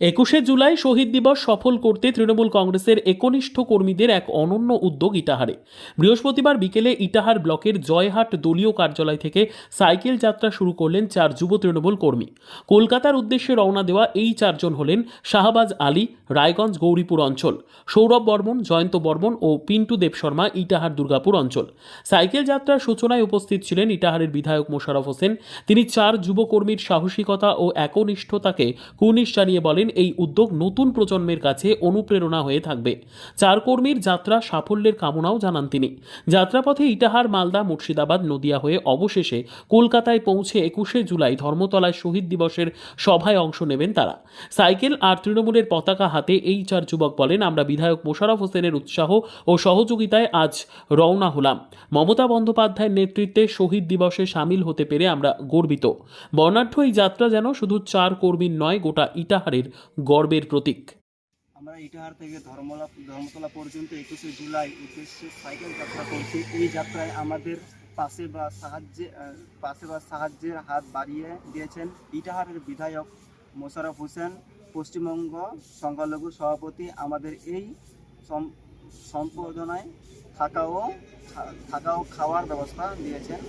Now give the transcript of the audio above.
একুশে জুলাই শহীদ দিবস সফল করতে তৃণমূল কংগ্রেসের একনিষ্ঠ কর্মীদের এক অনন্য উদ্যোগ ইটাহারে। বৃহস্পতিবার বিকেলে ইটাহার ব্লকের জয়হাট দলীয় কার্যালয় থেকে সাইকেল যাত্রা শুরু করলেন চার যুব তৃণমূল কর্মী। কলকাতার উদ্দেশ্যে রওনা দেওয়া এই চারজন হলেন শাহবাজ আলী, রায়গঞ্জ গৌরীপুর অঞ্চল, সৌরভ বর্মন, জয়ন্ত বর্মন ও পিন্টু দেব শর্মা ইটাহার দুর্গাপুর অঞ্চল। সাইকেল যাত্রার সূচনায় উপস্থিত ছিলেন ইটাহারের বিধায়ক মোশারফ হোসেন। তিনি চার যুবকর্মীর সাহসিকতা ও একনিষ্ঠতাকে কুর্নিশ জানিয়ে বলেন এই উদ্যোগ নতুন প্রজন্মের কাছে অনুপ্রেরণা হয়ে থাকবে। চার কর্মীর যাত্রা সাফল্যের কামনাও জানান তিনি। যাত্রাপথে ইটাহার, মালদা, মুর্শিদাবাদ, নদিয়া হয়ে অবশেষে কলকাতায় পৌঁছে একুশে জুলাই ধর্মতলায় শহীদ দিবসের সভায় অংশ নেবেন তারা। সাইকেল আর তৃণমূলের পতাকা হাতে এই চার যুবক বলেন, আমরা বিধায়ক মোশারফ হোসেনের উৎসাহ ও সহযোগিতায় আজ রওনা হলাম। মমতা বন্দ্যোপাধ্যায়ের নেতৃত্বে শহীদ দিবসে সামিল হতে পেরে আমরা গর্বিত। বর্ণাঢ্য এই যাত্রা যেন শুধু চার কর্মীর নয়, গোটা ইটাহারের গর্বের প্রতীক। আমরা ইটাহার থেকে ধর্মলা, ধর্মতলা পর্যন্ত একুশে জুলাই উদ্দেশ্যে সাইকেল যাত্রা করছি। এই যাত্রায় আমাদের পাশে বা সাহায্যে পাশে বা সাহায্যের হাত বাড়িয়ে দিয়েছেন ইটাহারের বিধায়ক মোশাররফ হোসেন, পশ্চিমবঙ্গ সংখ্যালঘু সভাপতি। আমাদের এই সম- সম্পাদনায় থাকা ও থাকা ও খাওয়ার ব্যবস্থা দিয়েছেন।